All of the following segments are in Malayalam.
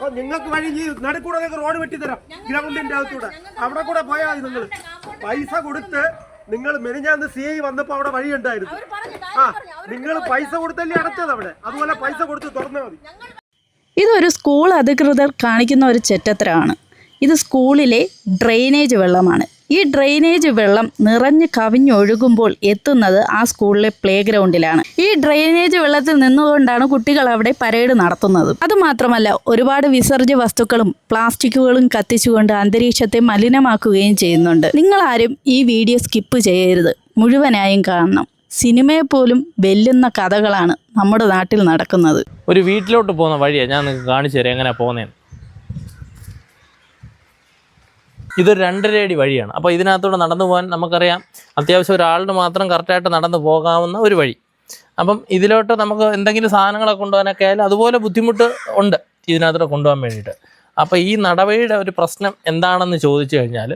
ഓ, നിങ്ങൾക്ക് വഴി ഈ നടുക്കൂടെ നിങ്ങൾക്ക് റോഡ് വെട്ടിത്തരാം. ഗ്രൗണ്ടിന്റെ അകത്തൂടെ. അവിടെ കൂടെ പോയാൽ മതി നിങ്ങൾ. പൈസ കൊടുത്ത് നിങ്ങൾ മെനിഞ്ഞാന്ന് സി ഐ വന്നപ്പോ അവിടെ വഴി ഉണ്ടായിരുന്നു. ആ നിങ്ങൾ പൈസ കൊടുത്തല്ലേ അടച്ചത് അവിടെ. അതുപോലെ പൈസ കൊടുത്ത് തുറന്നാൽ മതി. ഇതൊരു സ്കൂൾ അധികൃതർ കാണിക്കുന്ന ഒരു ചെറ്റത്തരമാണ്. ഇത് സ്കൂളിലെ ഡ്രെയിനേജ് വെള്ളമാണ്. ഈ ഡ്രെയിനേജ് വെള്ളം നിറഞ്ഞ് കവിഞ്ഞൊഴുകുമ്പോൾ എത്തുന്നത് ആ സ്കൂളിലെ പ്ലേ ഗ്രൗണ്ടിലാണ് ഈ ഡ്രെയിനേജ് വെള്ളത്തിൽ നിന്നുകൊണ്ടാണ് കുട്ടികൾ അവിടെ പരേഡ് നടത്തുന്നത്. അതുമാത്രമല്ല ഒരുപാട് വിസർജ്യ വസ്തുക്കളും പ്ലാസ്റ്റിക്കുകളും കത്തിച്ചുകൊണ്ട് അന്തരീക്ഷത്തെ മലിനമാക്കുകയും ചെയ്യുന്നുണ്ട്. നിങ്ങൾ ആരും ഈ വീഡിയോ സ്കിപ്പ് ചെയ്യരുത്. മുഴുവനായും കാണണം. സിനിമയെ പോലും വെല്ലുന്ന കഥകളാണ് നമ്മുടെ നാട്ടിൽ നടക്കുന്നത്. ഒരു വീട്ടിലോട്ട് പോകുന്ന വഴിയാണ് ഞാൻ കാണിച്ചു തരാം എങ്ങനെയാണ് പോകുന്നതെന്ന്. ഇതൊരു രണ്ടര അടി വഴിയാണ്. അപ്പോൾ ഇതിനകത്തൂടെ നടന്നു പോകാൻ നമുക്കറിയാം അത്യാവശ്യം ഒരാളിന് മാത്രം കറക്റ്റായിട്ട് നടന്നു പോകാവുന്ന ഒരു വഴി. അപ്പം ഇതിലോട്ട് നമുക്ക് എന്തെങ്കിലും സാധനങ്ങളൊക്കെ കൊണ്ടുപോകാനൊക്കെ ആയാലും അതുപോലെ ബുദ്ധിമുട്ട് ഉണ്ട് ഇതിനകത്തൂടെ കൊണ്ടുപോകാൻ വേണ്ടിയിട്ട്. അപ്പോൾ ഈ നടവഴിയുടെ ഒരു പ്രശ്നം എന്താണെന്ന് ചോദിച്ചു കഴിഞ്ഞാൽ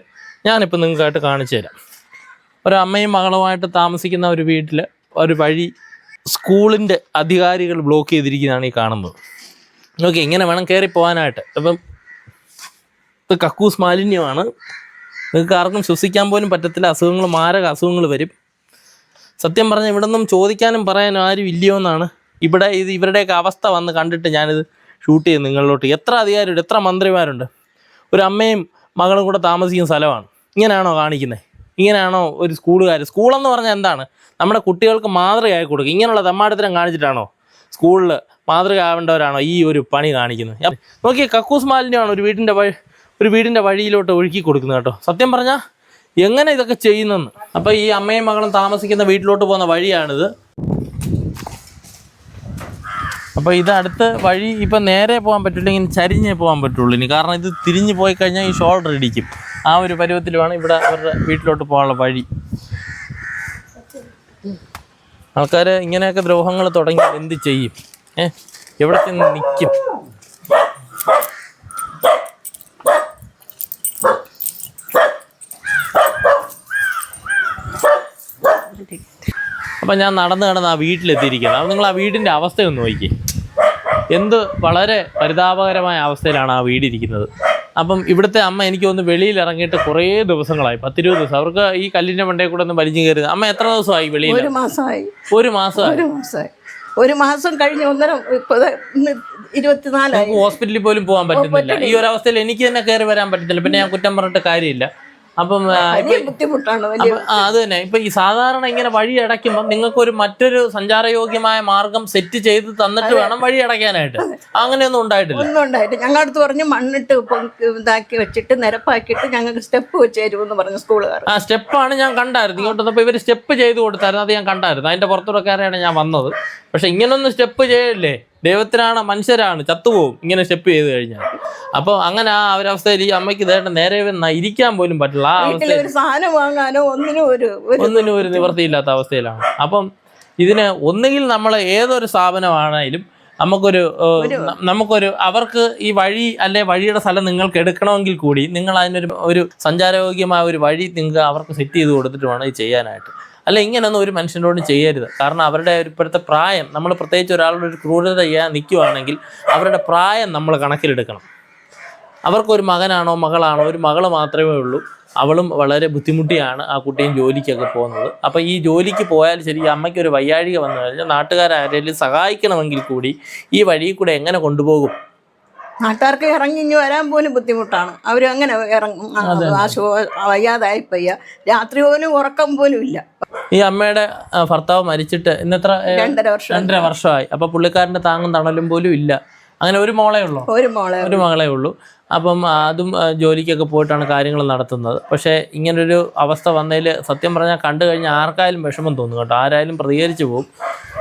ഞാനിപ്പോൾ നിങ്ങൾക്കായിട്ട് കാണിച്ചു തരാം. ഒരു അമ്മയും മകളുമായിട്ട് താമസിക്കുന്ന ഒരു വീട്ടിൽ ഒരു വഴി സ്കൂളിന്റെ അധികാരികൾ ബ്ലോക്ക് ചെയ്തിരിക്കുന്നതാണ് ഈ കാണുന്നത്. നോക്കി എങ്ങനെ വേണം കയറി പോകാനായിട്ട് അപ്പം കക്കൂസ് മാലിന്യമാണ്. നിങ്ങൾക്ക് ആർക്കും ശ്വസിക്കാൻ പോലും പറ്റത്തില്ല. അസുഖങ്ങൾ മാരക അസുഖങ്ങൾ വരും. സത്യം പറഞ്ഞാൽ ഇവിടെ നിന്നും ചോദിക്കാനും പറയാനും ആരും ഇല്ലയോ എന്നാണ്. ഇവിടെ ഇത് ഇവരുടെയൊക്കെ അവസ്ഥ വന്ന് കണ്ടിട്ട് ഞാനിത് ഷൂട്ട് ചെയ്യും നിങ്ങളിലോട്ട്. എത്ര അധികാരമുണ്ട് എത്ര മന്ത്രിമാരുണ്ട്? ഒരു അമ്മയും മകളും കൂടെ താമസിക്കുന്ന സ്ഥലമാണ്. ഇങ്ങനെയാണോ കാണിക്കുന്നത് ഇങ്ങനെയാണോ ഒരു സ്കൂളുകാർ സ്കൂളെന്ന് പറഞ്ഞാൽ എന്താണ്? നമ്മുടെ കുട്ടികൾക്ക് മാതൃകയായി കൊടുക്കുക ഇങ്ങനെയുള്ള തമ്മാടത്തരം കാണിച്ചിട്ടാണോ സ്കൂളിൽ മാതൃക ആവേണ്ടവരാണോ ഈ ഒരു പണി കാണിക്കുന്നത് നോക്കിയേ കക്കൂസ് മാലിന്യമാണ് ഒരു വീടിന്റെ ഒരു വീടിന്റെ വഴിയിലോട്ട് ഒഴുക്കി കൊടുക്കുന്നത് കേട്ടോ. സത്യം പറഞ്ഞാൽ എങ്ങനെ ഇതൊക്കെ ചെയ്യുന്നെന്ന്. അപ്പോൾ ഈ അമ്മയും മകളും താമസിക്കുന്ന വീട്ടിലോട്ട് പോകുന്ന വഴിയാണിത്. അപ്പോൾ ഇത് അടുത്ത് വഴി ഇപ്പം നേരെ പോകാൻ പറ്റില്ല ചരിഞ്ഞേ പോകാൻ പറ്റുള്ളൂ ഇനി. കാരണം ഇത് തിരിഞ്ഞു പോയി കഴിഞ്ഞാൽ ഈ ഷോൾഡർ ഇടിക്കും. ആ ഒരു പരുവത്തിൽ വേണം ഇവിടെ അവരുടെ വീട്ടിലോട്ട് പോകാനുള്ള വഴി. ആൾക്കാർ ഇങ്ങനെയൊക്കെ ദ്രോഹങ്ങൾ തുടങ്ങി എന്ത് ചെയ്യും? ഏ? എവിടെ ചെന്ന് നിൽക്കും അപ്പം ഞാൻ നടന്ന് നടന്ന് ആ വീട്ടിലെത്തിയിരിക്കുന്നത് അപ്പം നിങ്ങൾ ആ വീടിന്റെ അവസ്ഥയൊന്ന് നോക്കി എന്ത് വളരെ പരിതാപകരമായ അവസ്ഥയിലാണ് ആ വീടിരിക്കുന്നത്. അപ്പം ഇവിടുത്തെ അമ്മ എനിക്ക് ഒന്ന് വെളിയിൽ ഇറങ്ങിയിട്ട് കുറേ ദിവസങ്ങളായി. പത്തിരുപത് ദിവസം. അവർക്ക് ഈ കല്ലിന്റെ മണ്ടയിൽ കൂടെ ഒന്ന് വലിഞ്ഞു കയറി അമ്മ എത്ര ദിവസമായി വെളിയിൽ? ഒരു മാസമായി. ഒരു മാസമായി? ഒരു മാസമായി. ഒരു മാസം കഴിഞ്ഞ് ഒന്നര ഇരുപത്തിനാലായി. ഹോസ്പിറ്റലിൽ പോലും പോകാൻ പറ്റുന്നില്ല. ഈ ഒരു അവസ്ഥയിൽ എനിക്ക് തന്നെ കയറി വരാൻ പറ്റത്തില്ല. പിന്നെ ഞാൻ കുറ്റം പറഞ്ഞിട്ട് കാര്യമില്ല. അപ്പം ബുദ്ധിമുട്ടാണ് അത് തന്നെ. ഇപ്പൊ ഈ സാധാരണ ഇങ്ങനെ വഴി അടയ്ക്കുമ്പോൾ നിങ്ങൾക്ക് ഒരു മറ്റൊരു സഞ്ചാരയോഗ്യമായ മാർഗം സെറ്റ് ചെയ്ത് തന്നിട്ട് വേണം വഴി അടയ്ക്കാനായിട്ട്. അങ്ങനെയൊന്നും ഉണ്ടായിട്ടില്ല. ഒന്നും ഉണ്ടായിട്ട് ഞങ്ങളുടെ അടുത്ത് പറഞ്ഞ് മണ്ണിട്ട് ഇതാക്കി വെച്ചിട്ട് നിരപ്പാക്കിയിട്ട് ഞങ്ങൾക്ക് സ്റ്റെപ്പ് വെച്ച് തരുമെന്ന് പറഞ്ഞു സ്കൂളുകാർ. ആ സ്റ്റെപ്പാണ് ഞാൻ കണ്ടായിരുന്നു. ഇങ്ങോട്ട് വന്നപ്പോൾ ഇവർ സ്റ്റെപ്പ് ചെയ്ത് കൊടുത്തായിരുന്നു. അത് ഞാൻ കണ്ടായിരുന്നു. അതിന്റെ പുറത്തുടക്കാരെയാണ് ഞാൻ വന്നത്. പക്ഷെ ഇങ്ങനൊന്നും സ്റ്റെപ്പ് ചെയ്യല്ലേ? ദൈവത്തിനാണ് മനുഷ്യരാണ് ചത്തുപോകും ഇങ്ങനെ സ്റ്റെപ്പ് ചെയ്ത് കഴിഞ്ഞാൽ. അപ്പോൾ അങ്ങനെ ആ ഒരവസ്ഥയിൽ ഈ അമ്മയ്ക്ക് ഇതായിട്ട് നേരെ ഇരിക്കാൻ പോലും പറ്റില്ല. ആ അവസ്ഥയിൽ സാധനം വാങ്ങാനോ ഒന്നിനും ഒരു ഒന്നിനും ഒരു നിവൃത്തിയില്ലാത്ത അവസ്ഥയിലാണ്. അപ്പം ഇതിന് ഒന്നുകിൽ നമ്മൾ ഏതൊരു സ്ഥാപനമാണെങ്കിലും നമുക്കൊരു നമുക്കൊരു അവർക്ക് ഈ വഴി അല്ലെ വഴിയുടെ സ്ഥലം നിങ്ങൾക്ക് എടുക്കണമെങ്കിൽ കൂടി നിങ്ങൾ അതിനൊരു ഒരു സഞ്ചാരയോഗ്യമായ ഒരു വഴി നിങ്ങൾക്ക് അവർക്ക് സെറ്റ് ചെയ്ത് കൊടുത്തിട്ട് വേണം ഇത് ചെയ്യാനായിട്ട്. അല്ല ഇങ്ങനൊന്നും ഒരു മനുഷ്യനോടും ചെയ്യരുത്. കാരണം അവരുടെ ഒരു ഇപ്പോഴത്തെ പ്രായം നമ്മൾ പ്രത്യേകിച്ച് ഒരാളുടെ ഒരു ക്രൂരത ചെയ്യാൻ നിൽക്കുവാണെങ്കിൽ അവരുടെ പ്രായം നമ്മൾ കണക്കിലെടുക്കണം. അവർക്കൊരു മകനാണോ മകളാണോ ഒരു മകൾ മാത്രമേ ഉള്ളൂ. അവളും വളരെ ബുദ്ധിമുട്ടിയാണ് ആ കുട്ടിയും ജോലിക്കൊക്കെ പോകുന്നത്. അപ്പോൾ ഈ ജോലിക്ക് പോയാൽ ശരി ഈ അമ്മയ്ക്ക് ഒരു വയ്യാഴിക വന്നു കഴിഞ്ഞാൽ നാട്ടുകാരാരെങ്കിലും സഹായിക്കണമെങ്കിൽ കൂടി ഈ വഴിയിൽ കൂടെ എങ്ങനെ കൊണ്ടുപോകും? നാട്ടുകാർക്ക് ഇറങ്ങി ഇനി വരാൻ പോലും ബുദ്ധിമുട്ടാണ്. അവർ അങ്ങനെ ഇറങ്ങും. വയ്യാതായി പയ്യ രാത്രി പോലും ഉറക്കം പോലും ഇല്ല. ഈ അമ്മയുടെ ഭർത്താവ് മരിച്ചിട്ട് ഇന്നെത്ര രണ്ടര വർഷം. രണ്ടര വർഷമായി. അപ്പൊ പുള്ളിക്കാരന്റെ താങ്ങും തണലും പോലും ഇല്ല. അങ്ങനെ ഒരു മോളേ ഉള്ളൂ? ഒരു മോളെ ഒരു മകളേ ഉള്ളൂ. അപ്പം അതും ജോലിക്കൊക്കെ പോയിട്ടാണ് കാര്യങ്ങൾ നടത്തുന്നത്. പക്ഷേ ഇങ്ങനൊരു അവസ്ഥ വന്നതിൽ സത്യം പറഞ്ഞാൽ കണ്ടു കഴിഞ്ഞാൽ ആർക്കായാലും വിഷമം തോന്നും കേട്ടോ. ആരായാലും പ്രതികരിച്ചു പോകും.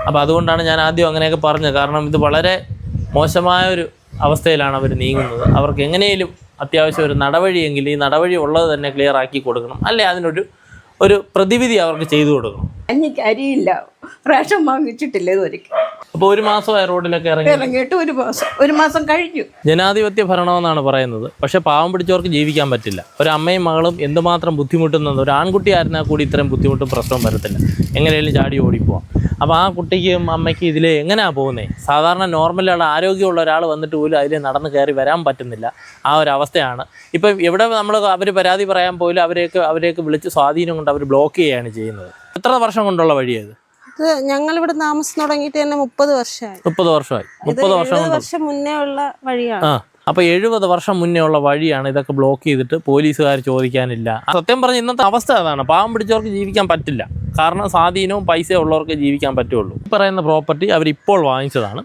അപ്പോൾ അതുകൊണ്ടാണ് ഞാൻ ആദ്യം അങ്ങനെയൊക്കെ പറഞ്ഞത്. കാരണം ഇത് വളരെ മോശമായ ഒരു അവസ്ഥയിലാണ് അവർ നീങ്ങുന്നത്. അവർക്ക് എങ്ങനെയും അത്യാവശ്യം ഒരു നടവഴിയെങ്കിൽ ഈ നടവഴി ഉള്ളത് തന്നെ ക്ലിയർ ആക്കി കൊടുക്കണം. അല്ലെ അതിനൊരു ഒരു പ്രതിവിധി അവർക്ക് ചെയ്തു കൊടുക്കണം. എനിക്ക് അരിയില്ല. റേഷൻ വാങ്ങിച്ചിട്ടില്ല ഇതുവരെയ്ക്ക് അപ്പോൾ ഒരു മാസമായി റോഡിലൊക്കെ ഇറങ്ങി. ഇറങ്ങിയിട്ട് ഒരു മാസം ഒരു മാസം കഴിഞ്ഞു. ജനാധിപത്യ ഭരണമെന്നാണ് പറയുന്നത്. പക്ഷെ പാവം പിടിച്ചവർക്ക് ജീവിക്കാൻ പറ്റില്ല. ഒരു അമ്മയും മകളും എന്തുമാത്രം ബുദ്ധിമുട്ടുന്നത് ഒരു ആൺകുട്ടി ആയിരുന്നാൽ കൂടി ഇത്രയും ബുദ്ധിമുട്ടും പ്രശ്നവും വരത്തില്ല. എങ്ങനെയാലും ചാടി ഓടിപ്പോവാം. അപ്പോൾ ആ കുട്ടിക്കും അമ്മയ്ക്കും ഇതിൽ എങ്ങനെയാണ് പോകുന്നത് സാധാരണ നോർമലുള്ള ആരോഗ്യമുള്ള ഒരാൾ വന്നിട്ട് പോലും അതിൽ നടന്ന് കയറി വരാൻ പറ്റുന്നില്ല. ആ ഒരു അവസ്ഥയാണ്. ഇപ്പം എവിടെ നമ്മൾ അവർ പരാതി പറയാൻ പോലും അവരെയൊക്കെ അവരെയൊക്കെ വിളിച്ച് സ്വാധീനം കൊണ്ട് അവർ ബ്ലോക്ക് ചെയ്യുകയാണ് ചെയ്യുന്നത്. എത്ര വർഷം കൊണ്ടുള്ള വഴിയത് ഇത് ഞങ്ങൾ ഇവിടെ താമസം തുടങ്ങിയിട്ട് തന്നെ മുപ്പത് വർഷമായി. മുപ്പത് വർഷമായി. മുപ്പത് വർഷം വർഷം മുന്നേ ഉള്ള വഴിയാണ്. ആ അപ്പൊ എഴുപത് വർഷം മുന്നേ ഉള്ള വഴിയാണ് ഇതൊക്കെ ബ്ലോക്ക് ചെയ്തിട്ട് പോലീസുകാർ ചോദിക്കാനില്ല. സത്യം പറഞ്ഞ ഇന്നത്തെ അവസ്ഥ അതാണ്. പാവം പിടിച്ചവർക്ക് ജീവിക്കാൻ പറ്റില്ല. കാരണം സ്വാധീനവും പൈസ ഉള്ളവർക്ക് ജീവിക്കാൻ പറ്റുള്ളൂ. ഈ പറയുന്ന പ്രോപ്പർട്ടി അവരിപ്പോൾ വാങ്ങിച്ചതാണ്.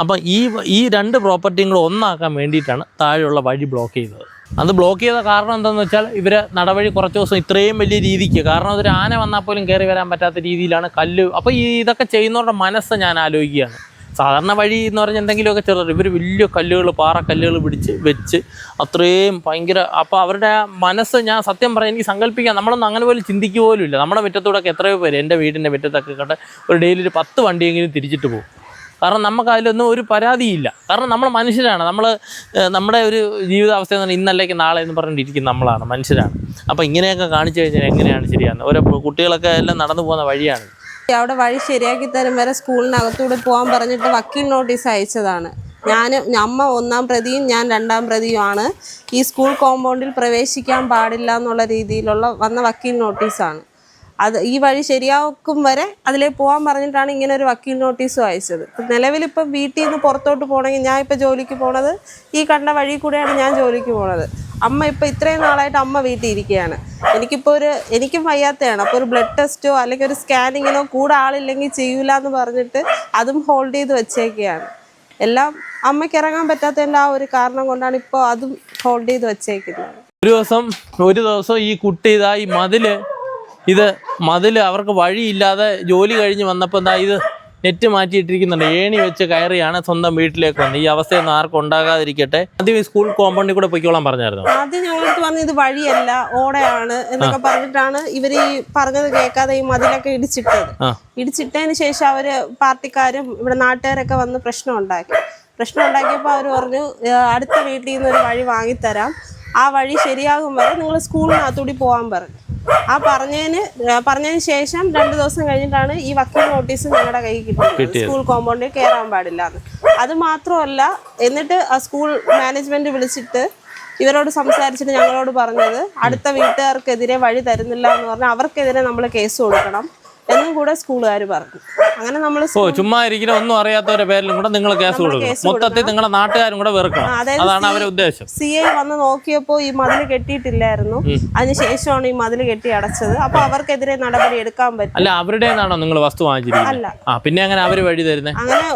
അപ്പം ഈ ഈ രണ്ട് പ്രോപ്പർട്ടിയും കൂടെ ഒന്നാക്കാൻ വേണ്ടിയിട്ടാണ് താഴെയുള്ള വഴി ബ്ലോക്ക് ചെയ്തത്. അത് ബ്ലോക്ക് ചെയ്ത കാരണം എന്താണെന്ന് വെച്ചാൽ ഇവർ നടവഴി കുറച്ച് ദിവസം ഇത്രയും വലിയ രീതിക്ക്. കാരണം അതൊരു ആന വന്നാൽ പോലും കയറി വരാൻ പറ്റാത്ത രീതിയിലാണ് കല്ല്. അപ്പോൾ ഈ ഇതൊക്കെ ചെയ്യുന്നവരുടെ മനസ്സ് ഞാൻ ആലോചിക്കുകയാണ്. സാധാരണ വഴി എന്ന് പറഞ്ഞാൽ എന്തെങ്കിലുമൊക്കെ ചെറുത് ഇവർ വലിയ കല്ലുകൾ പാറക്കല്ലുകൾ പിടിച്ച് വെച്ച് അത്രയും ഭയങ്കര അപ്പോൾ അവരുടെ മനസ്സ് ഞാൻ സത്യം പറയാം എനിക്ക് സങ്കല്പിക്കാം. നമ്മളൊന്നും അങ്ങനെ പോലും ചിന്തിക്കുക പോലും ഇല്ല. നമ്മുടെ മുറ്റത്തൂടെയൊക്കെ എത്രയോ പേര് എന്റെ വീടിന്റെ മുറ്റത്തൊക്കെ കണ്ട് ഒരു ഡെയിലി ഒരു പത്ത് വണ്ടിയെങ്കിലും തിരിച്ചിട്ട് പോകും. കാരണം നമുക്ക് അതിലൊന്നും ഒരു പരാതിയില്ല. കാരണം നമ്മൾ മനുഷ്യരാണ്. നമ്മൾ നമ്മുടെ ഒരു ജീവിതാവസ്ഥ എന്ന് പറഞ്ഞാൽ ഇന്നല്ലേക്ക് നാളെ എന്ന് പറഞ്ഞിട്ടിരിക്കുന്ന നമ്മളാണ് മനുഷ്യരാണ്. അപ്പോൾ ഇങ്ങനെയൊക്കെ കാണിച്ചു കഴിഞ്ഞാൽ എങ്ങനെയാണ് ശരിയാകുന്നത് ഓരോ കുട്ടികളൊക്കെ എല്ലാം നടന്നു പോകുന്ന വഴിയാണ്. അവിടെ വഴി ശരിയാക്കി തരും വരെ സ്കൂളിനകത്തൂടെ പോകാൻ പറഞ്ഞിട്ട് വക്കീൽ നോട്ടീസ് അയച്ചതാണ്. ഞാൻ അമ്മ ഒന്നാം പ്രതിയും ഞാൻ രണ്ടാം പ്രതിയുമാണ്. ഈ സ്കൂൾ കോമ്പൗണ്ടിൽ പ്രവേശിക്കാൻ പാടില്ല എന്നുള്ള രീതിയിലുള്ള വന്ന വക്കീൽ നോട്ടീസാണ്. അത് ഈ വഴി ശരിയാക്കും വരെ അതിലേ പോകാൻ പറഞ്ഞിട്ടാണ് ഇങ്ങനെ ഒരു വക്കീൽ നോട്ടീസ് അയച്ചത്. ഇപ്പം നിലവിലിപ്പം വീട്ടിൽ നിന്ന് പുറത്തോട്ട് പോകണമെങ്കിൽ ഞാൻ ഇപ്പം ജോലിക്ക് പോണത് ഈ കണ്ട വഴി കൂടെയാണ് ഞാൻ ജോലിക്ക് പോണത്. അമ്മ ഇപ്പം ഇത്രയും നാളായിട്ട് അമ്മ വീട്ടിൽ ഇരിക്കുകയാണ്. എനിക്കിപ്പോൾ ഒരു എനിക്കും വയ്യാത്തതാണ് അപ്പോൾ ഒരു ബ്ലഡ് ടെസ്റ്റോ അല്ലെങ്കിൽ ഒരു സ്കാനിങ്ങിനോ കൂടെ ആളില്ലെങ്കിൽ ചെയ്യൂല എന്ന് പറഞ്ഞിട്ട് അതും ഹോൾഡ് ചെയ്ത് വെച്ചേക്കുകയാണ്. എല്ലാം അമ്മയ്ക്ക് ഇറങ്ങാൻ പറ്റാത്തതിന്റെ ആ ഒരു കാരണം കൊണ്ടാണ് ഇപ്പോൾ അതും ഹോൾഡ് ചെയ്ത് വെച്ചേക്കുന്നത്. ഒരു ദിവസം ഒരു ദിവസം ഈ കുട്ടി ഇതാ ഈ മതിൽ ഇത് മതിൽ അവർക്ക് വഴിയില്ലാതെ ജോലി കഴിഞ്ഞ് വന്നപ്പോൾ എന്താ ഇത് നെറ്റ് മാറ്റിയിട്ടിരിക്കുന്നുണ്ട്. ഏണി വെച്ച് കയറിയാണ് സ്വന്തം വീട്ടിലേക്ക് വന്നത്. ഈ അവസ്ഥയൊന്നും ആർക്കും ഉണ്ടാകാതിരിക്കട്ടെ. ആദ്യം ഈ സ്കൂൾ കോമ്പൗണ്ടിൽ കൂടെ പൊയ്ക്കോളാൻ പറഞ്ഞായിരുന്നു? ആദ്യം ഞങ്ങൾക്ക് വന്ന് ഇത് വഴിയല്ല ഓടയാണ് എന്നൊക്കെ പറഞ്ഞിട്ടാണ് ഇവർ ഈ പറഞ്ഞത് കേൾക്കാതെ ഈ മതിലൊക്കെ ഇടിച്ചിട്ടത്. ഇടിച്ചിട്ടതിന് ശേഷം അവർ പാർട്ടിക്കാരും ഇവിടെ നാട്ടുകാരൊക്കെ വന്ന് പ്രശ്നം ഉണ്ടാക്കി. പ്രശ്നം ഉണ്ടാക്കിയപ്പോൾ അവർ പറഞ്ഞു അടുത്ത വീട്ടിൽ നിന്ന് ഒരു വഴി വാങ്ങിത്തരാം. ആ വഴി ശരിയാകും വരെ നിങ്ങൾ സ്കൂളിനകത്തൂടി പോകാൻ പറഞ്ഞു. ആ പറഞ്ഞതിന് പറഞ്ഞതിന് ശേഷം രണ്ടു ദിവസം കഴിഞ്ഞിട്ടാണ് ഈ വക്കീൽ നോട്ടീസ് ഞങ്ങളുടെ കയ്യിൽ കിട്ടിയത്. സ്കൂൾ കോമ്പൗണ്ടിൽ കയറാൻ പാടില്ല എന്ന്. അത് മാത്രമല്ല എന്നിട്ട് ആ സ്കൂൾ മാനേജ്മെന്റ് വിളിച്ചിട്ട് ഇവരോട് സംസാരിച്ചിട്ട് ഞങ്ങളോട് പറഞ്ഞത് അടുത്ത വീട്ടുകാർക്കെതിരെ വഴി തരുന്നില്ല എന്ന് പറഞ്ഞാൽ അവർക്കെതിരെ നമ്മൾ കേസ് കൊടുക്കണം. എന്നും കൂടെ സ്കൂളുകാർ പറഞ്ഞു. അങ്ങനെ നമ്മൾ ഓ ചുമ്മാ ഇരിക്കുന്ന ഒന്നും അറിയാത്തവരുടെ പേരിലും കൂടെ നിങ്ങൾ കേസ് കൊടുക്കണം. മൊത്തത്തിൽ നിങ്ങളുടെ നാട്ടുകാരും കൂടെ വെറുക്കണം. അതാണ് അവരുടെ ഉദ്ദേശം. സി ഐ വന്ന് നോക്കിയപ്പോൾ ഈ മതിൽ കെട്ടിയിട്ടില്ലായിരുന്നു. അതിനുശേഷമാണ് ഈ മതിൽ കെട്ടി അടച്ചത്. അപ്പൊ അവർക്കെതിരെ നടപടി എടുക്കാൻ പറ്റും. അല്ല അവരുടെ നിങ്ങൾ വസ്തു വാങ്ങിച്ചിരിക്കുന്നത്? ആ പിന്നെ അങ്ങനെ അവർ വഴി തരുന്നത് അങ്ങനെ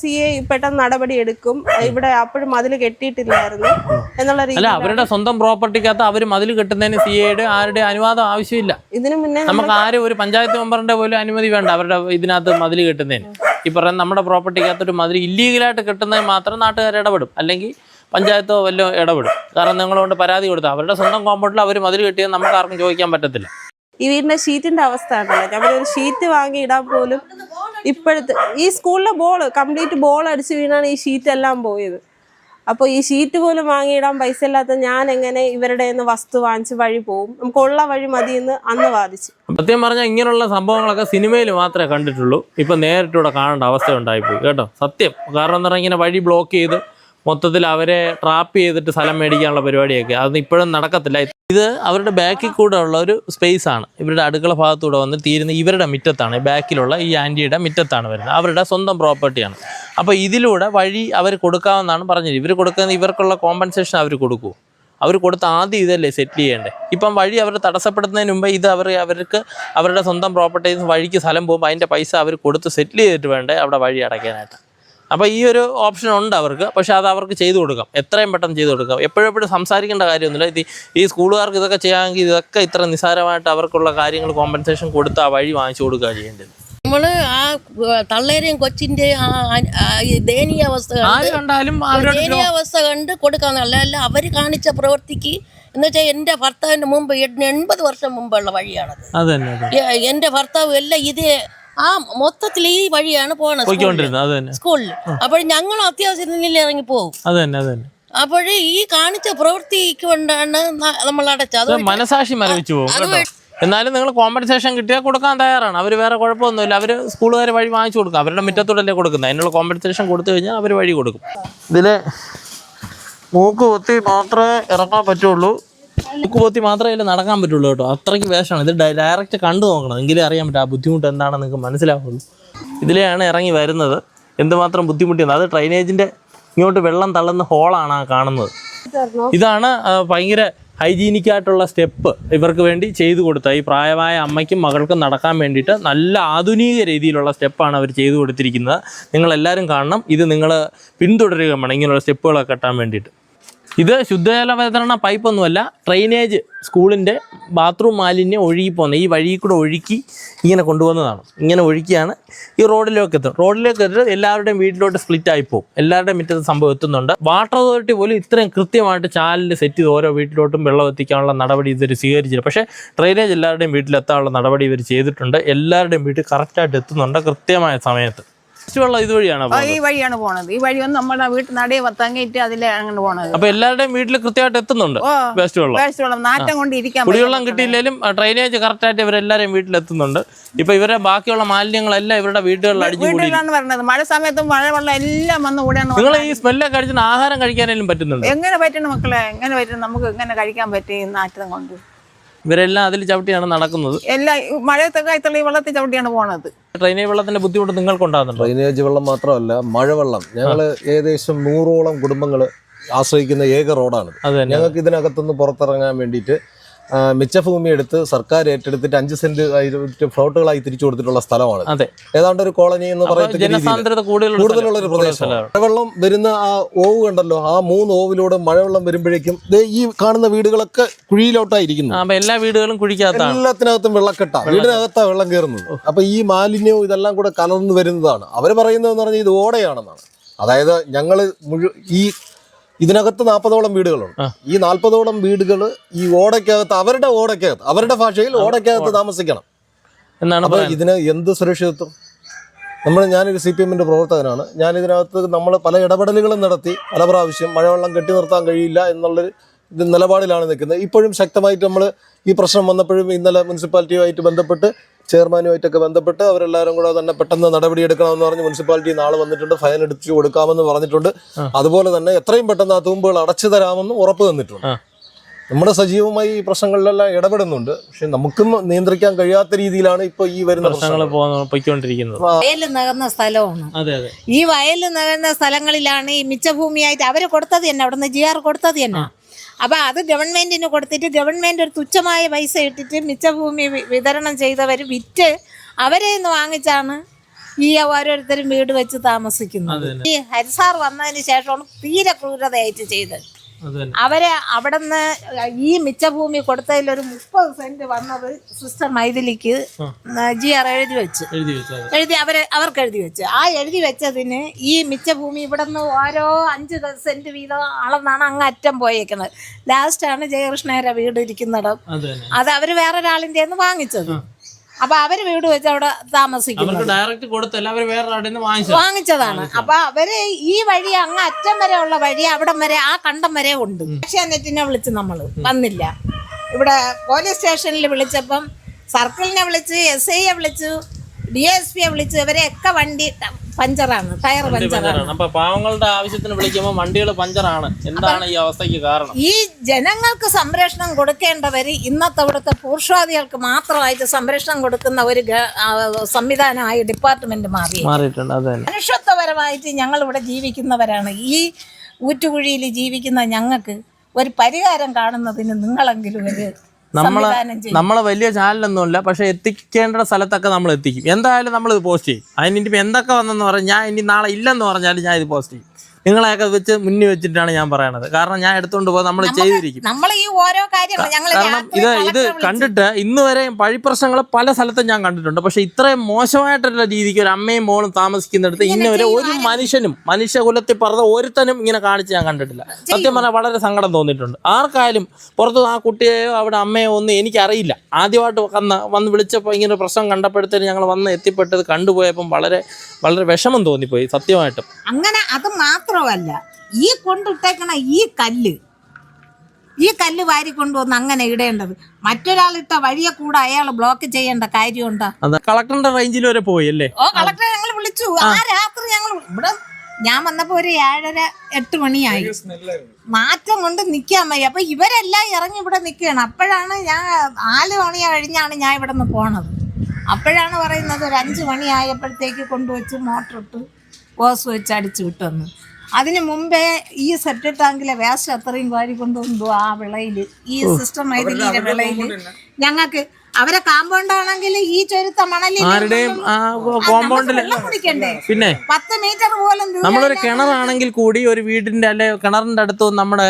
സി ഐ പെട്ടെന്ന് നടപടി എടുക്കും. ഇവിടെ അപ്പോഴും മതിൽ കെട്ടിയിട്ടില്ലായിരുന്നു എന്നുള്ള അല്ല അവരുടെ സ്വന്തം പ്രോപ്പർട്ടിക്കകത്ത് അവർ മതിൽ കെട്ടുന്നതിന് സി ഐയുടെ ആരുടെ അനുവാദം ആവശ്യമില്ല. ഇതിനു മുന്നേ നമുക്ക് ആരും ഒരു പഞ്ചായത്ത് മെമ്പറിന്റെ പോലും അനുമതി വേണ്ട. അവരുടെ ഇതിനകത്ത് മതിൽ കെട്ടുന്നതിന്. ഈ പറയുന്ന നമ്മുടെ പ്രോപ്പർട്ടിക്കകത്ത് ഒരു മതിൽ ഇല്ലീഗലായിട്ട് കെട്ടുന്നതിന് മാത്രം നാട്ടുകാർ ഇടപെടും. അല്ലെങ്കിൽ പഞ്ചായത്തോ വല്ലോ ഇടപെടും. കാരണം നിങ്ങളോട് പരാതി കൊടുത്ത. അവരുടെ സ്വന്തം കോമ്പൗണ്ടിൽ അവർ മതിൽ കെട്ടിയത് നമുക്ക് ആർക്കും ചോദിക്കാൻ പറ്റത്തില്ല. ഈ വീടിന്റെ ഷീറ്റിന്റെ അവസ്ഥ ഉണ്ടല്ലോ. ഒരു ഷീറ്റ് വാങ്ങി ഇടാൻ പോലും ഇപ്പോഴത്തെ ഈ സ്കൂളിലെ ബോൾ കംപ്ലീറ്റ് ബോൾ അടിച്ച് വീണാണ് ഈ ഷീറ്റ് എല്ലാം പോയത്. അപ്പോൾ ഈ ഷീറ്റ് പോലും വാങ്ങിയിടാൻ പൈസ ഇല്ലാത്ത ഞാൻ എങ്ങനെ ഇവരുടെ വസ്തു വാങ്ങിച്ച് വഴി പോവും? നമുക്ക് ഉള്ള വഴി മതിയെന്ന് അന്ന് വാദിച്ചു. സത്യം പറഞ്ഞാൽ ഇങ്ങനെയുള്ള സംഭവങ്ങളൊക്കെ സിനിമയിൽ മാത്രമേ കണ്ടിട്ടുള്ളൂ. ഇപ്പം നേരിട്ടൂടെ കാണേണ്ട അവസ്ഥ ഉണ്ടായിപ്പോയി. കേട്ടോ? സത്യം. കാരണം എന്ന് പറഞ്ഞാൽ ഇങ്ങനെ വഴി ബ്ലോക്ക് ചെയ്ത് മൊത്തത്തിൽ അവരെ ട്രാപ്പ് ചെയ്തിട്ട് സ്ഥലം മേടിക്കാനുള്ള പരിപാടിയൊക്കെ. അത് ഇപ്പോഴും നടക്കത്തില്ല. ഇത് അവരുടെ ബാക്കിൽ കൂടെ ഉള്ള ഒരു സ്പേസ് ആണ്. ഇവരുടെ അടുക്കള ഭാഗത്തൂടെ വന്ന് തീരുന്ന ഇവരുടെ മുറ്റത്താണ്. ബാക്കിലുള്ള ഈ ആന്റിയുടെ മുറ്റത്താണ് വരുന്നത്. അവരുടെ സ്വന്തം പ്രോപ്പർട്ടിയാണ് അപ്പോൾ ഇതിലൂടെ വഴി അവർ കൊടുക്കാമെന്നാണ് പറഞ്ഞത്. ഇവർ കൊടുക്കുന്ന ഇവർക്കുള്ള കോമ്പൻസേഷൻ അവർ കൊടുക്കൂ. അവർ കൊടുത്ത ആദ്യം ഇതല്ലേ സെറ്റിൽ ചെയ്യേണ്ടേ? ഇപ്പം വഴി അവർ തടസ്സപ്പെടുന്നതിന് മുമ്പ് ഇത് അവർ അവർക്ക് അവരുടെ സ്വന്തം പ്രോപ്പർട്ടീസ് വഴിക്ക് സ്ഥലം പോകുമ്പോൾ അതിന്റെ പൈസ അവർ കൊടുത്ത് സെറ്റിൽ ചെയ്തിട്ട് വേണ്ടേ അവിടെ വഴി അടയ്ക്കാനായിട്ട്? അപ്പോൾ ഈ ഒരു ഓപ്ഷൻ ഉണ്ട് അവർക്ക്. പക്ഷേ അത് അവർക്ക് ചെയ്തു കൊടുക്കാം. എത്രയും പെട്ടെന്ന് ചെയ്തു കൊടുക്കാം. എപ്പോഴും എപ്പോഴും സംസാരിക്കേണ്ട കാര്യമൊന്നുമില്ല. ഇത് ഈ സ്കൂളുകാർക്ക് ഇതൊക്കെ ചെയ്യാമെങ്കിൽ ഇതൊക്കെ ഇത്ര നിസാരമായിട്ട് അവർക്കുള്ള കാര്യങ്ങൾ കോമ്പൻസേഷൻ കൊടുത്ത് ആ വഴി വാങ്ങിച്ചു കൊടുക്കുക ചെയ്യേണ്ടത്. നമ്മൾ ആ തള്ളേരെയും കൊച്ചിന്റെ ആ ദയനീയാവസ്ഥ ദയനീയാവസ്ഥ കണ്ട് കൊടുക്കാന്നല്ല അല്ല അവർ കാണിച്ച പ്രവൃത്തിക്ക് എന്ന് വെച്ചാൽ എന്റെ ഭർത്താവിന്റെ മുമ്പ് എൺപത് വർഷം മുമ്പുള്ള വഴിയാണത്. എന്റെ ഭർത്താവ് എല്ലാം ഇതേ ആ മൊത്തത്തിൽ ഈ വഴിയാണ് തന്നെ. സ്കൂളിൽ അപ്പോൾ ഞങ്ങൾ അത്യാവശ്യത്തിൽ ഇറങ്ങി പോകും. അത് തന്നെ അത് തന്നെ. അപ്പോൾ ഈ കാണിച്ച പ്രവൃത്തിക്ക് കൊണ്ടാണ് നമ്മൾ അടച്ചത്. മനസാക്ഷി മരവിച്ചു പോകും എന്നാലും നിങ്ങൾ കോമ്പൻസേഷൻ കിട്ടിയാൽ കൊടുക്കാൻ തയ്യാറാണ്. അവർ വേറെ കുഴപ്പമൊന്നുമില്ല. അവർ സ്കൂളുകാർ വഴി വാങ്ങിച്ചു കൊടുക്കും. അവരുടെ മുറ്റത്തോടല്ലേ കൊടുക്കുന്നത്. അതിനുള്ള കോമ്പൻസേഷൻ കൊടുത്തു കഴിഞ്ഞാൽ അവർ വഴി കൊടുക്കും. ഇതിൽ മൂക്ക് കുത്തി മാത്രമേ ഇറങ്ങാൻ പറ്റുള്ളൂ. മൂക്ക് പൊത്തി മാത്രമേ നടക്കാൻ പറ്റുള്ളൂ കേട്ടോ. അത്രയ്ക്ക് വേഷമാണ്. ഇത് ഡയറക്റ്റ് കണ്ടു നോക്കണം. എങ്കിലേ അറിയാൻ പറ്റും ആ ബുദ്ധിമുട്ട് എന്താണെന്ന് നിങ്ങൾക്ക് മനസ്സിലാവുള്ളൂ. ഇതിലെയാണ് ഇറങ്ങി വരുന്നത്. എന്തുമാത്രം ബുദ്ധിമുട്ടിയെന്ന്. അത് ഡ്രൈനേജിന്റെ ഇങ്ങോട്ട് വെള്ളം തള്ളുന്ന ഹോളാണ് ആ കാണുന്നത്. ഇതാണ് ഭയങ്കര ഹൈജീനിക് ആയിട്ടുള്ള സ്റ്റെപ്പ് ഇവർക്ക് വേണ്ടി ചെയ്തു കൊടുത്ത. ഈ പ്രായമായ അമ്മയ്ക്കും മകൾക്കും നടക്കാൻ വേണ്ടിയിട്ട് നല്ല ആധുനിക രീതിയിലുള്ള സ്റ്റെപ്പാണ് അവർ ചെയ്തു കൊടുത്തിരിക്കുന്നത്. നിങ്ങളെല്ലാവരും കാണണം. ഇത് നിങ്ങൾ പിന്തുടരുക വേണം ഇങ്ങനെയുള്ള സ്റ്റെപ്പുകളൊക്കെ കെട്ടാൻ വേണ്ടിയിട്ട്. ഇത് ശുദ്ധജല വിതരണ പൈപ്പൊന്നുമല്ല ഡ്രെയിനേജ് സ്കൂളിന്റെ ബാത്റൂം മാലിന്യം ഒഴുകി പോകുന്നത് ഈ വഴിയിൽ കൂടെ ഒഴുക്കി ഇങ്ങനെ കൊണ്ടുവന്നതാണ്. ഇങ്ങനെ ഒഴുക്കിയാണ് ഈ റോഡിലേക്ക് എത്തും റോഡിലേക്ക് എത്തിട്ട് എല്ലാവരുടെയും വീട്ടിലോട്ട് സ്പ്ലിറ്റ് ആയി പോകും എല്ലാവരുടെയും മുറ്റത്ത് സംഭവം എത്തുന്നുണ്ട്. വാട്ടർ അതോറിറ്റി പോലും ഇത്രയും കൃത്യമായിട്ട് ചാലിൽ സെറ്റ് ചെയ്ത് ഓരോ വീട്ടിലോട്ടും വെള്ളം എത്തിക്കാനുള്ള നടപടി ഇവർ സ്വീകരിച്ചില്ല. പക്ഷേ ഡ്രെയിനേജ് എല്ലാവരുടെയും വീട്ടിലെത്താനുള്ള നടപടി ഇവർ ചെയ്തിട്ടുണ്ട്. എല്ലാവരുടെയും വീട്ടിൽ കറക്റ്റായിട്ട് എത്തുന്നുണ്ട് കൃത്യമായ സമയത്ത്. ഇതുവഴിയാണ് ആ, ഈ വഴിയാണ് പോണത്. ഈ വഴി വന്ന് നമ്മുടെ വീട്ടിൽ നടയെ തങ്ങിയിട്ട് അതിലെ അങ്ങോട്ട് പോണത്. അപ്പൊ എല്ലാവരുടെയും വീട്ടിൽ കൃത്യമായിട്ട് എത്തുന്നുണ്ട് വേസ്റ്റ് വെള്ളം വേസ്റ്റ് വെള്ളം നാറ്റം കൊണ്ട് ഇരിക്കാൻ കുടിവെള്ളം കിട്ടിയില്ലെങ്കിലും ഡ്രൈനേജ് കറക്റ്റായിട്ട് ഇവരെല്ലാവരും വീട്ടിലെത്തുന്നുണ്ട്. ഇപ്പൊ ഇവരെ ബാക്കിയുള്ള മാലിന്യങ്ങളെല്ലാം ഇവരുടെ വീടുകളിൽ അടിഞ്ഞു പറഞ്ഞത്. മഴ സമയത്തും മഴ വെള്ളം എല്ലാം വന്ന് കൂടെയാണ് നിങ്ങൾ ഈ സ്മെല്ലൊക്കെ അടിച്ചിട്ട് ആഹാരം കഴിക്കാനെങ്കിലും പറ്റുന്നുണ്ട്? എങ്ങനെ പറ്റണം മക്കളെ? എങ്ങനെ പറ്റണം നമുക്ക് എങ്ങനെ കഴിക്കാൻ പറ്റി നാറ്റം കൊണ്ട്? ഇവരെല്ലാം അതിൽ ചവിട്ടിയാണ് നടക്കുന്നത്. എല്ലാ മഴയത്തെ കൈത്തള്ളി വെള്ളത്തിൽ ചവിട്ടിയാണ് പോണത്. ഡ്രൈനേജ് വെള്ളത്തിന്റെ ബുദ്ധിമുട്ട് നിങ്ങൾക്കുണ്ടാകുന്നുണ്ടോ? ഡ്രൈനേജ് വെള്ളം മാത്രമല്ല മഴവെള്ളം ഞങ്ങൾ ഏകദേശം നൂറോളം കുടുംബങ്ങൾ ആശ്രയിക്കുന്ന ഏക റോഡാണ് ഞങ്ങൾക്ക് ഇതിനകത്തുനിന്ന് പുറത്തിറങ്ങാൻ വേണ്ടിയിട്ട് മിച്ചഭൂമി എടുത്ത് സർക്കാർ ഏറ്റെടുത്തിട്ട് അഞ്ച് സെന്റ് ആയിട്ട് ഫ്ലോട്ടുകളായി തിരിച്ചു കൊടുത്തിട്ടുള്ള സ്ഥലമാണ്. അതെ. ഏതാണ്ട് ഒരു കോളനി എന്ന് പറയുന്നത് പറയുന്ന കൂടുതലുള്ള ഒരു പ്രദേശമാണ്. മഴവെള്ളം വരുന്ന ആ ഓവ് കണ്ടല്ലോ ആ മൂന്ന് ഓവിലൂടെ മഴവെള്ളം വരുമ്പോഴേക്കും ഈ കാണുന്ന വീടുകളൊക്കെ കുഴിയിലോട്ടായിരിക്കുന്നു. എല്ലാ വീടുകളും കുഴിക്കകത്താണ്. എല്ലാത്തിനകത്തും വെള്ളക്കെട്ട. വീടിനകത്താ വെള്ളം കയറുന്നത് അപ്പൊ ഈ മാലിന്യവും ഇതെല്ലാം കൂടെ കലർന്നു വരുന്നതാണ്. അവർ പറയുന്നതെന്ന് പറഞ്ഞാൽ ഇത് ഓടയാണെന്നാണ്. അതായത് ഞങ്ങൾ മുഴു ഈ ഇതിനകത്ത് നാൽപ്പതോളം വീടുകളുണ്ട്. ഈ നാൽപ്പതോളം വീടുകൾ ഈ ഓടയ്ക്കകത്ത് അവരുടെ ഓടയ്ക്കകത്ത് അവരുടെ ഭാഷയിൽ ഓടയ്ക്കകത്ത് താമസിക്കണം. എന്നാണ് അപ്പൊ പറയുന്നത്. ഇതിന് എന്ത് സുരക്ഷിതത്വം? നമ്മൾ ഞാനൊരു സി പി എമ്മിന്റെ പ്രവർത്തകനാണ്. ഞാൻ ഇതിനകത്ത് നമ്മൾ പല ഇടപെടലുകളും നടത്തി പല പ്രാവശ്യം മഴവെള്ളം കെട്ടി നിർത്താൻ കഴിയില്ല എന്നുള്ളൊരു നിലപാടിലാണ് നിൽക്കുന്നത്. ഇപ്പോഴും ശക്തമായിട്ട് നമ്മൾ ഈ പ്രശ്നം വന്നപ്പോഴും ഇന്നലെ മുനിസിപ്പാലിറ്റിയുമായിട്ട് ബന്ധപ്പെട്ട് ചെയർമാനുമായിട്ടൊക്കെ ബന്ധപ്പെട്ട് അവരെല്ലാവരും കൂടെ തന്നെ പെട്ടെന്ന് നടപടിയെടുക്കണമെന്ന് പറഞ്ഞ് മുനിസിപ്പാലിറ്റി നാളെ വന്നിട്ടുണ്ട്. ഫൈൻ അടിച്ചു കൊടുക്കാമെന്ന് പറഞ്ഞിട്ടുണ്ട്. അതുപോലെ തന്നെ എത്രയും പെട്ടെന്ന് ആ തൂമ്പുകൾ അടച്ചു തരാമെന്നും ഉറപ്പ് തന്നിട്ടുണ്ട്. നമ്മുടെ സജീവമായി ഈ പ്രശ്നങ്ങളിലെല്ലാം ഇടപെടുന്നുണ്ട്. പക്ഷെ നമുക്കും നിയന്ത്രിക്കാൻ കഴിയാത്ത രീതിയിലാണ് ഇപ്പൊ ഈ വരുന്ന പ്രശ്നങ്ങൾ പ്രശ്നങ്ങൾ. പൊയ്ക്കൊണ്ടിരിക്കുന്നത്. വയൽ നികന്ന സ്ഥലമാണ്. അതെ അതെ. ഈ വയൽ നികന്ന സ്ഥലങ്ങളിലാണ് ഈ മിച്ചഭൂമിയായിട്ട് അവർ കൊടുത്തത് തന്നെ. അവിടുന്ന് ജി ആർ കൊടുത്തത് തന്നെ. അപ്പൊ അത് ഗവൺമെന്റിന് കൊടുത്തിട്ട് ഗവൺമെന്റ് ഒരു തുച്ഛമായ പൈസ ഇട്ടിട്ട് മിച്ചഭൂമി വിതരണം ചെയ്തവർ വിറ്റ് അവരെ നിന്ന് വാങ്ങിച്ചാണ് ഈ ഓരോരുത്തരും വീട് വെച്ച് താമസിക്കുന്നത്. ഈ ഹരിസാർ വന്നതിന് ശേഷമാണ് തീരെ ക്രൂരതയായിട്ട് ചെയ്തത്. അവരെ അവിടുന്ന് ഈ മിച്ചഭൂമി കൊടുത്തതിൽ ഒരു മുപ്പത് സെന്റ് വന്നത് സിസ്റ്റർ മൈഥിലിക്ക് ജി ആർ എഴുതി വെച്ച്. എഴുതി അവരെ അവർക്ക് എഴുതി വെച്ച്. ആ എഴുതി വെച്ചതിന് ഈ മിച്ചഭൂമി ഇവിടെ നിന്ന് ഓരോ അഞ്ച് സെന്റ് വീതം അളന്നാണ് അങ്ങ് അറ്റം പോയേക്കുന്നത്. ലാസ്റ്റാണ് ജയകൃഷ്ണയുടെ വീട് ഇരിക്കുന്നിടം. അത് അവർ വേറൊരാളിന്റെ വാങ്ങിച്ചത്. അപ്പൊ അവർ വീട് വെച്ച് അവിടെ താമസിക്കും താമസിക്കുന്നത് ഡയറക്റ്റ് കൊടുത്തല്ല വേറെ വാങ്ങിച്ചതാണ്. അപ്പൊ അവർ ഈ വഴി അങ്ങ് അറ്റം വരെ ഉള്ള വഴി അവിടം വരെ ആ കണ്ടം വരെ ഉണ്ട്. ഏഷ്യാനെറ്റിനെ വിളിച്ച് നമ്മൾ വന്നില്ല. ഇവിടെ പോലീസ് സ്റ്റേഷനിൽ വിളിച്ചപ്പം സർക്കിളിനെ വിളിച്ച് എസ് ഐയെ വിളിച്ചു ഡി എസ് പിയെ വിളിച്ചു ഇവരെയൊക്കെ വണ്ടി പഞ്ചറാണ് ടയർ പഞ്ചറാണ്. അപ്പൊ പാവങ്ങളുടെ ആവശ്യത്തിന് വിളിക്കുമ്പോൾ വണ്ടികൾ പഞ്ചറാണ്. എന്താണ് ഈ അവസ്ഥയ്ക്ക് കാരണം? ഈ ജനങ്ങൾക്ക് സംരക്ഷണം കൊടുക്കേണ്ടവര് ഇന്നത്തെ ഇവിടുത്തെ പൂർഷാദികൾക്ക് മാത്രമായിട്ട് സംരക്ഷണം കൊടുക്കുന്ന ഒരു സംവിധാനമായി ഡിപ്പാർട്ട്മെന്റ് മാറി. മനുഷ്യത്വപരമായിട്ട് ഞങ്ങൾ ഇവിടെ ജീവിക്കുന്നവരാണ്. ഈ ഊറ്റുകുഴിയിൽ ജീവിക്കുന്ന ഞങ്ങൾക്ക് ഒരു പരിഹാരം കാണുന്നതിന് നിങ്ങളെങ്കിലും ഒരു നമ്മളെ നമ്മളെ വലിയ ചാനലൊന്നുമില്ല പക്ഷെ എത്തിക്കേണ്ട സ്ഥലത്തൊക്കെ നമ്മൾ എത്തിക്കും. എന്തായാലും നമ്മൾ ഇത് പോസ്റ്റ് ചെയ്യും. അതിന് ഇനി എന്തൊക്കെ വന്നെന്ന് പറഞ്ഞാൽ ഞാൻ ഇനി നാളെ ഇല്ലെന്ന് പറഞ്ഞാലും ഞാൻ ഇത് പോസ്റ്റ് ചെയ്യും. നിങ്ങളെയൊക്കെ വെച്ച് മുന്നിൽ വെച്ചിട്ടാണ് ഞാൻ പറയണത്. കാരണം ഞാൻ എടുത്തോണ്ട് പോകാൻ നമ്മൾ ചെയ്തിരിക്കും. നമ്മൾ ഈ ഓരോ കാരണം ഇത് ഇത് കണ്ടിട്ട് ഇന്ന് വരെ പഴിപ്രശ്നങ്ങൾ പല സ്ഥലത്തും ഞാൻ കണ്ടിട്ടുണ്ട്. പക്ഷെ ഇത്രയും മോശമായിട്ടുള്ള രീതിക്ക് ഒരു അമ്മയും മോളും താമസിക്കുന്നിടത്ത് ഇന്ന് വരെ ഒരു മനുഷ്യനും മനുഷ്യകുലത്തിൽ പറഞ്ഞ ഒരുത്തനും ഇങ്ങനെ കാണിച്ച് ഞാൻ കണ്ടിട്ടില്ല. സത്യം പറഞ്ഞാൽ വളരെ സങ്കടം തോന്നിയിട്ടുണ്ട്. ആർക്കായാലും പുറത്ത് ആ കുട്ടിയെയോ അവിടെ അമ്മയോ ഒന്നും എനിക്കറിയില്ല. ആദ്യമായിട്ട് വന്ന് വന്ന് വിളിച്ചപ്പോൾ ഇങ്ങനെ പ്രശ്നം കണ്ടപ്പോഴത്തേന് ഞങ്ങൾ വന്ന് എത്തിപ്പെട്ടത് കണ്ടുപോയപ്പം വളരെ വളരെ വിഷമം തോന്നിപ്പോയി സത്യമായിട്ടും. അങ്ങനെ അത് മാത്രമല്ല ഈ കൊണ്ടിട്ടേക്കണ ഈ കല്ല് ഈ കല്ല് വാരി കൊണ്ടുവന്ന് അങ്ങനെ ഇടേണ്ടത്. മറ്റൊരാൾ ഇട്ട വഴിയെ കൂടെ അയാൾ ബ്ലോക്ക് ചെയ്യേണ്ട കാര്യമുണ്ടോ കളക്ടറുടെ റേഞ്ചിൽ വരെ പോയി അല്ലേ? ഓ കളക്ടറെ ഞങ്ങൾ വിളിച്ചു. ആ. രാത്രി ഞങ്ങൾ ഇവിടെ ഞാൻ വന്നപ്പോ ഒരു ഏഴര എട്ട് മണിയായി. മാറ്റം കൊണ്ട് നിക്കാൻ വയ്യ. അപ്പൊ ഇവരെല്ലാം ഇറങ്ങി ഇവിടെ നിൽക്കുകയാണ് അപ്പോഴാണ് ഞാൻ നാല് മണി കഴിഞ്ഞാണ് ഞാൻ ഇവിടെ നിന്ന് പോണത്. അപ്പോഴാണ് പറയുന്നത് ഒരു അഞ്ച് മണിയായപ്പോഴത്തേക്ക് കൊണ്ടുവച്ച് മോട്ടർ ഇട്ട് ഓസ് വെച്ച് അടിച്ചു വിട്ടെന്ന് അതിന് മുമ്പേ ഈ സെപ്റ്റ് ടാങ്കിലെ വേസ്റ്റ് അത്രയും വാരി കൊണ്ടുവന്നു ആ വിളയിൽ ഈ സിസ്റ്റം മൈതിലിയുടെ വിളയിൽ ഞങ്ങൾക്ക് അവരെ കാമ്പൗണ്ട് ആണെങ്കിൽ ഈ ചൊരുത്ത മണലിൽ ആരുടെയും ആ നമ്മൾ വെള്ളം കുടിക്കണ്ടേ? പിന്നെ പത്ത് മീറ്റർ പോലും ദൂരം നമ്മളൊരു കിണറാണെങ്കിൽ കൂടി ഒരു വീടിന്റെ അല്ലെ കിണറിന്റെ അടുത്ത് നമ്മുടെ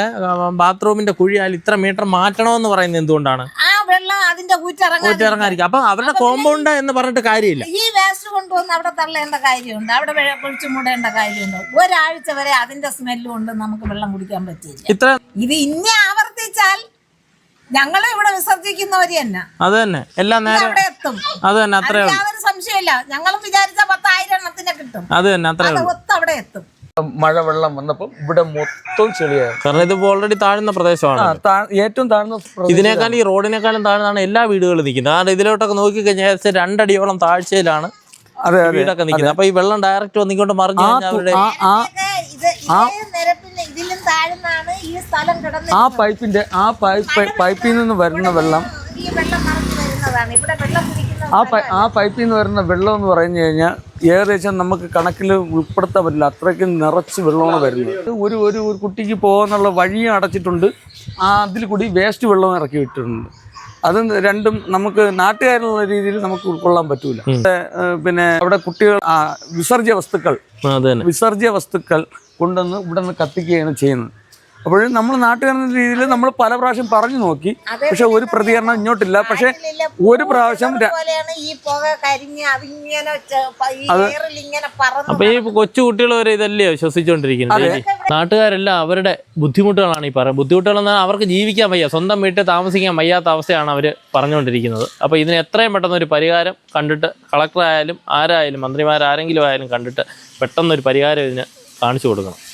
ബാത്റൂമിന്റെ കുഴിയാൽ ഇത്ര മീറ്റർ മാറ്റണമെന്ന് പറയുന്നത് എന്തുകൊണ്ടാണ്? ആ വെള്ളം അതിന്റെ ഊറ്റിറങ്ങാൻ അപ്പൊ അവരുടെ കോമ്പൗണ്ട് എന്ന് പറഞ്ഞിട്ട് കാര്യമില്ല. ഈ കൊണ്ടുവന്ന് അവിടെ തള്ളേണ്ട കാര്യമുണ്ട്. അവിടെ വെള്ളം കുഴിച്ചു മൂടേണ്ട കാര്യമുണ്ട്. ഒരാഴ്ച വരെ അതിന്റെ സ്മെല്ലും ഉണ്ട് നമുക്ക് വെള്ളം കുടിക്കാൻ പറ്റില്ല ഇത്ര ഇത് ഇനി ആവർത്തിച്ചാൽ ഞങ്ങൾ ഇവിടെ വിസർജിക്കുന്നവര് തന്നെ. അത് തന്നെ. എല്ലാം നേരെ അവിടെ എത്തും. അത് തന്നെ അത്രേ ഉള്ളൂ. യാതൊരു സംശയമില്ല ഞങ്ങളും വിചാരിച്ച പത്തായിരം എണ്ണത്തിന് കിട്ടും. അത് തന്നെ അത്രേ ഒത്ത് അവിടെ എത്തും. മഴ വെള്ളം വന്നപ്പോൾ ഇവിടെ മൊത്തം ചെളിയായിരുന്നു കാരണം ഇത് ഓൾറെഡി താഴ്ന്ന പ്രദേശമാണ് ഏറ്റവും താഴ്ന്ന ഇതിനേക്കാളും ഇതിനേക്കാൾ ഈ റോഡിനേക്കാളും താഴ്ന്നാണ് എല്ലാ വീടുകളും നിൽക്കുന്നത്. കാരണം ഇതിലോട്ടൊക്കെ നോക്കിക്കഴിഞ്ഞാൽ രണ്ടടിയോളം താഴ്ചയിലാണ് വീടൊക്കെ നിൽക്കുന്നത്. അപ്പൊ ഈ വെള്ളം ഡയറക്റ്റ് വന്നിക്കൊണ്ട് മറിഞ്ഞു ആ കഴിഞ്ഞാൽ തു- അവരുടെ ആ ആ ഇത് ഇതേ നിരപ്പിന് ഇതിലും താഴ്ന്നാണ് ഈ സ്ഥലം കിടന്ന് ആ പൈപ്പിന്റെ ആ പൈപ്പ് പൈപ്പിൽ നിന്ന് വരുന്ന വെള്ളം ഈ വെള്ളം നിറഞ്ഞു വരുന്നതാണ്. ഇവിടെ വെള്ളം കുടിക്കുന്ന ആ ആ പൈപ്പിൽ നിന്ന് വരുന്ന വെള്ളം എന്ന് പറഞ്ഞു കഴിഞ്ഞാൽ ഏകദേശം നമുക്ക് കണക്കിൽ ഉൾപ്പെടുത്താൻ പറ്റില്ല. അത്രയ്ക്ക് നിറച്ച് വെള്ളമാണ് വരുന്നത്. ഒരു ഒരു കുട്ടിക്ക് പോകാനുള്ള വഴിയും അടച്ചിട്ടുണ്ട്. ആ അതിൽ കൂടി വേസ്റ്റ് വെള്ളം ഇറക്കി വിട്ടിട്ടുണ്ട്. അത് രണ്ടും നമുക്ക് നാട്ടുകാരുള്ള രീതിയിൽ നമുക്ക് ഉൾക്കൊള്ളാൻ പറ്റൂല. പിന്നെ അവിടെ കുട്ടികൾ വിസർജ്യ വസ്തുക്കൾ വിസർജ്യ വസ്തുക്കൾ കൊണ്ടുവന്ന് ഇവിടെ നിന്ന് കത്തിക്കുകയാണ് ചെയ്യുന്നത്. അപ്പോഴും നമ്മൾ നാട്ടുകാരെന്ന രീതിയിൽ നമ്മൾ പല പ്രാവശ്യം പറഞ്ഞു നോക്കി. പക്ഷെ ഒരു പ്രതികരണം ഇങ്ങോട്ടില്ല. പക്ഷെ ഒരു പ്രാവശ്യം പോലെയാണ് ഈ പുക കരിഞ്ഞ് അതിങ്ങനെ ചെ- പ- ഈ എയറിൽ ഇങ്ങനെ പറന്ന് അപ്പൊ ഈ കൊച്ചു കുട്ടികൾ വരെ ഇതല്ലേ ശ്വസിച്ചുകൊണ്ടിരിക്കുന്നത് നാട്ടുകാരല്ല അവരുടെ ബുദ്ധിമുട്ടുകളാണ് ഈ പറയുന്നത്. ബുദ്ധിമുട്ടുകൾ എന്നാൽ അവർക്ക് ജീവിക്കാൻ വയ്യ. സ്വന്തം വീട്ടിൽ താമസിക്കാൻ വയ്യാത്ത അവസ്ഥയാണ് അവർ പറഞ്ഞുകൊണ്ടിരിക്കുന്നത്. അപ്പോൾ ഇതിന് എത്രയും പെട്ടെന്ന് ഒരു പരിഹാരം കണ്ടിട്ട് കളക്ടറായാലും ആരായാലും മന്ത്രിമാരാരെങ്കിലും ആയാലും കണ്ടിട്ട് പെട്ടെന്നൊരു പരിഹാരം ഇതിന് കാണിച്ചു കൊടുക്കണം.